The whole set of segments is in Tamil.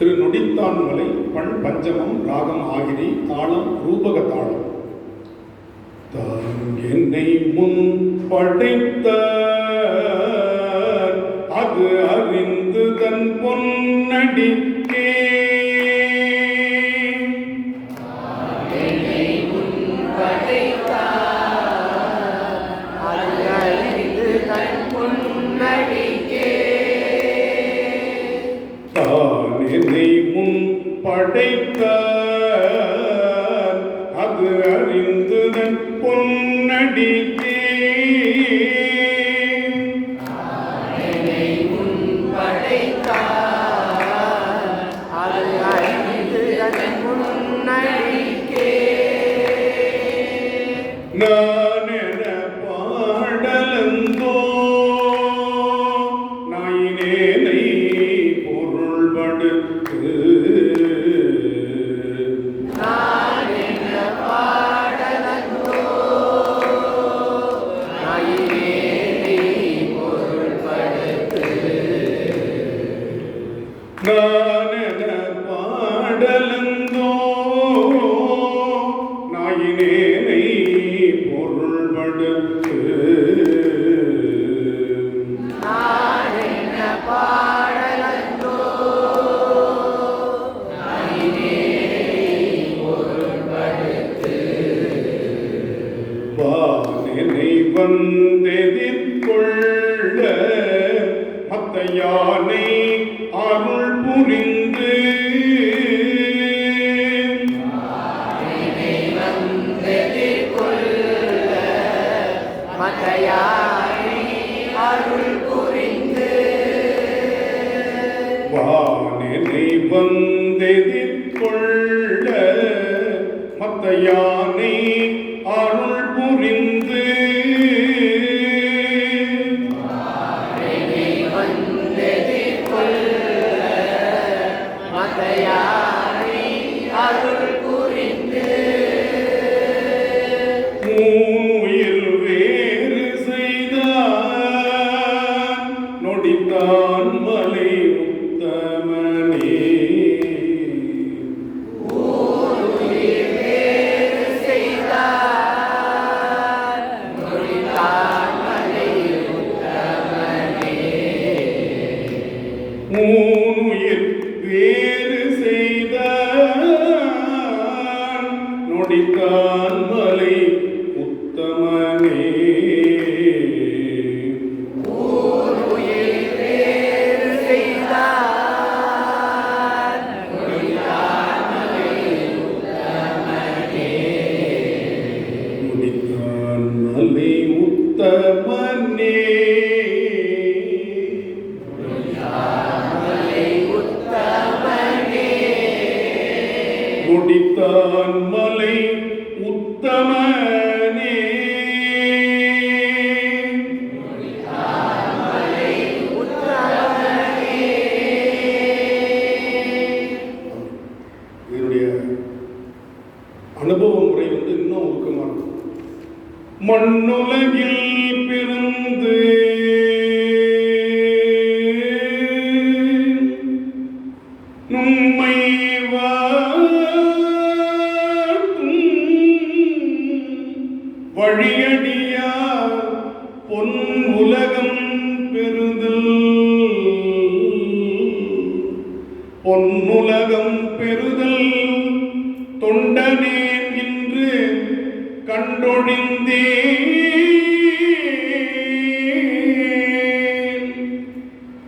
திரு நொடித்தான்மலை பண் பஞ்சமம் ராகம் ஆகிரி தாளம் ரூபக தாளம் தான் என்னை முன் படைத்த அது அறிந்து தன் பொன்னடி என்னை முன் படைத்த அது அறிந்து தன் பொன்னடிக்கே. படைத்தார் வந்தெதிர்கொள்ள மத்த யானை அருள் புரிந்து மதையாரி மலை உத்தமனே. இதனுடைய அனுபவ முறை வந்து இன்னும் உருக்கமானது மண்ணுலகில் பொன்னுலகம் பெறுதல். தொண்டனேன் இன்று கண்டொழிந்தே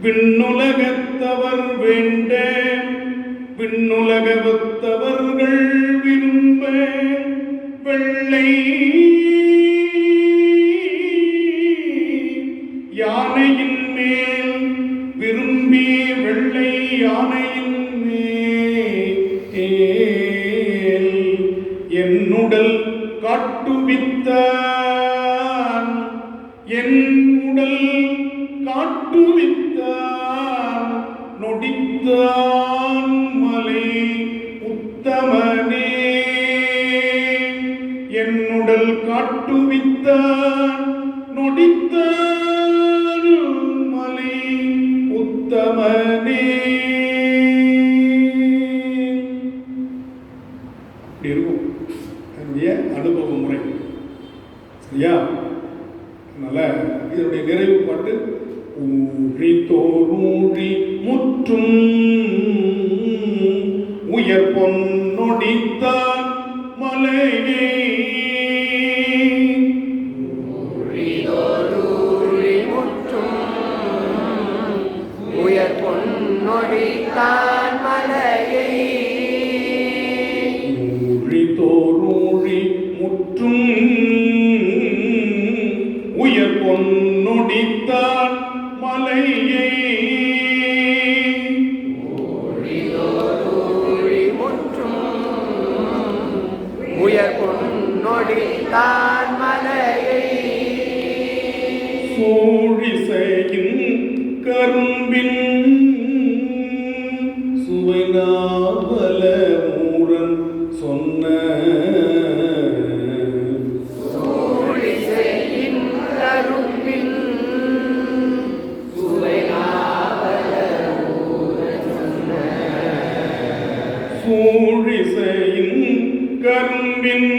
விண்ணுலகத்தவர் வேண்ட விண்ணுலகத்தவர்கள் விரும்ப வெள்ளை கடல் காட்டுவித்தான். நொடித்தான் மலை உத்தமனே. இருக்கும். என்னுடைய அனுபவ முறை. சரியா? அதனால் இதனுடைய நிறைவு பாட்டு ஊழி தோறூழி முற்றும் உயர் பொன்னொடித்தான் மலையே. பொன்னொழித்தான் மலையை ஊழி தோறூழி முற்றும் உயர் பொன்னொடித்தான் மலையே. உயர் பொன்னொழித்தான் மலையை. சோழிசையின் கரும்பின் சுவைநாவல மூரன் சொன்ன கரும்பின் சூழிசையின் கரும்பின்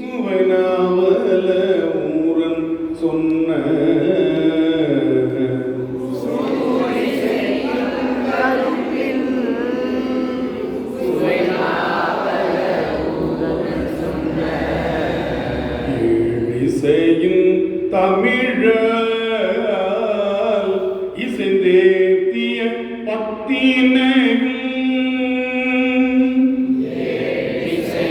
சுவைநாவல மூரன் சொன்ன இசையின் தமிழால் இசைந்தேத்திய பத்தினையும் இசை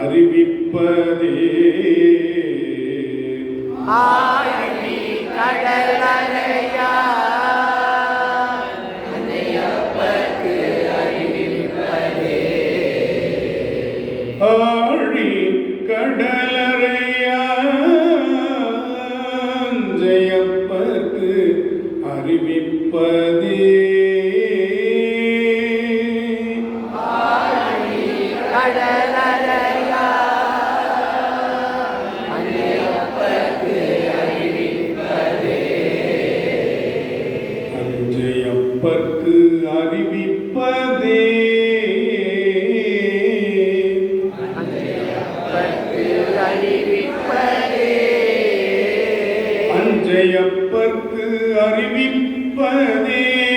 அறிவிப்பதே. ஆழி கடலறையா. அஞ்சையப்பற்கு அறிவிப்பதே.